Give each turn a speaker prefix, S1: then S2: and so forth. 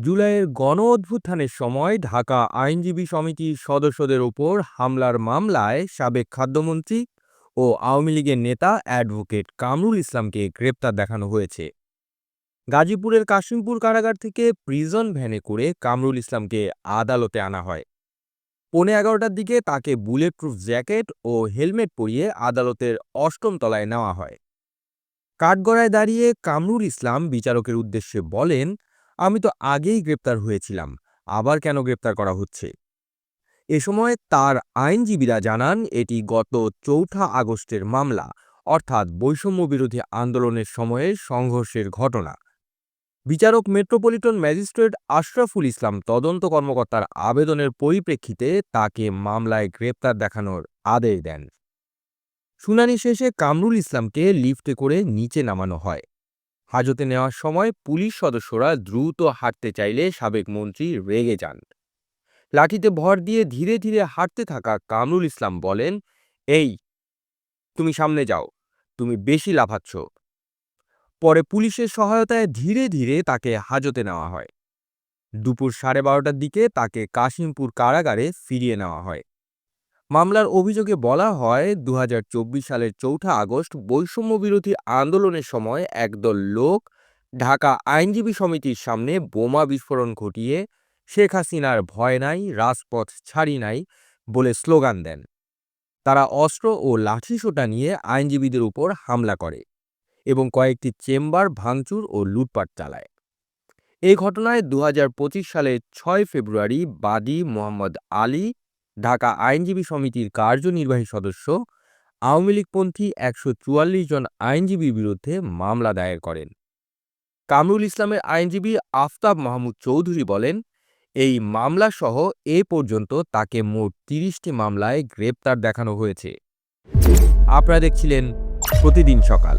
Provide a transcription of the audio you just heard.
S1: জুলাইয়ের গণ অভ্যুত্থানের সময় ঢাকা আইনজীবী সমিতির সদস্যদের ওপর হামলার মামলায় সাবেক খাদ্যমন্ত্রী ও আওয়ামী লীগের নেতা অ্যাডভোকেট কামরুল ইসলামকে গ্রেপ্তার দেখানো হয়েছে। গাজীপুরের কাশিমপুর কারাগার থেকে প্রিজন ভ্যানে করে কামরুল ইসলামকে আদালতে আনা হয়। পৌনে এগারোটার দিকে তাকে বুলেট প্রুফ জ্যাকেট ও হেলমেট পরিয়ে আদালতের অষ্টম তলায় নেওয়া হয়। কাঠগড়ায় দাঁড়িয়ে কামরুল ইসলাম বিচারকের উদ্দেশ্যে বলেন আমি তো আগেই গ্রেপ্তার হয়েছিলাম। আবার কেন গ্রেপ্তার করা হচ্ছে? এ সময় তার আইনজীবীরা জানান, এটি গত চৌঠা আগস্টের মামলা, অর্থাৎ বৈষম্য বিরোধী আন্দোলনের সময়ে সংঘর্ষের ঘটনা। বিচারক মেট্রোপলিটন ম্যাজিস্ট্রেট আশরাফুল ইসলাম তদন্ত কর্মকর্তার আবেদনের পরিপ্রেক্ষিতে তাকে মামলায় গ্রেপ্তার দেখানোর আদেশ দেন। শুনানি শেষে কামরুল ইসলামকে লিফটে করে নিচে নামানো হয়। হাজতে নেওয়ার সময় পুলিশ সদস্যরা দ্রুত হাঁটতে চাইলে সাবেক মন্ত্রী রেগে যান। লাঠিতে ভর দিয়ে ধীরে ধীরে হাঁটতে থাকা কামরুল ইসলাম বলেন, এই, তুমি সামনে যাও, তুমি বেশি লাফাচ্ছ। পরে পুলিশের সহায়তায় ধীরে ধীরে তাকে হাজতে নেওয়া হয়। দুপুর সাড়ে বারোটার দিকে তাকে কাশিমপুর কারাগারে ফিরিয়ে নেওয়া হয়। মামলার অভিযোগে বলা হয় দু হাজার চব্বিশ সালের চৌঠা আগস্ট বৈষম্য বিরোধী আন্দোলনের সময় একদল লোক ঢাকা আইনজীবী সমিতির সামনে বোমা বিস্ফোরণ ঘটিয়ে শেখ হাসিনার ভয় নাই, রাজপথ ছাড়ি নাই বলে স্লোগান দেন। তারা অস্ত্র ও লাঠিসোঁটা নিয়ে আইনজীবীদের উপর হামলা করে এবং কয়েকটি চেম্বার ভাঙচুর ও লুটপাট চালায়। এই ঘটনায় দু হাজার পঁচিশ সালের ছয় ফেব্রুয়ারি বাদী মোহাম্মদ আলী ঢাকা আইনজীবী সমিতির কার্যনির্বাহী সদস্য, আওয়ামী লীগপন্থী একশো চুয়াল্লিশ জন আইনজীবীর বিরুদ্ধে মামলা দায়ের করেন। কামরুল ইসলামের আইনজীবী আফতাব মাহমুদ চৌধুরী বলেন, এই মামলাসহ এ পর্যন্ত তাকে মোট তিরিশটি মামলায় গ্রেপ্তার দেখানো হয়েছে। আপনারা দেখছিলেন প্রতিদিন সকাল।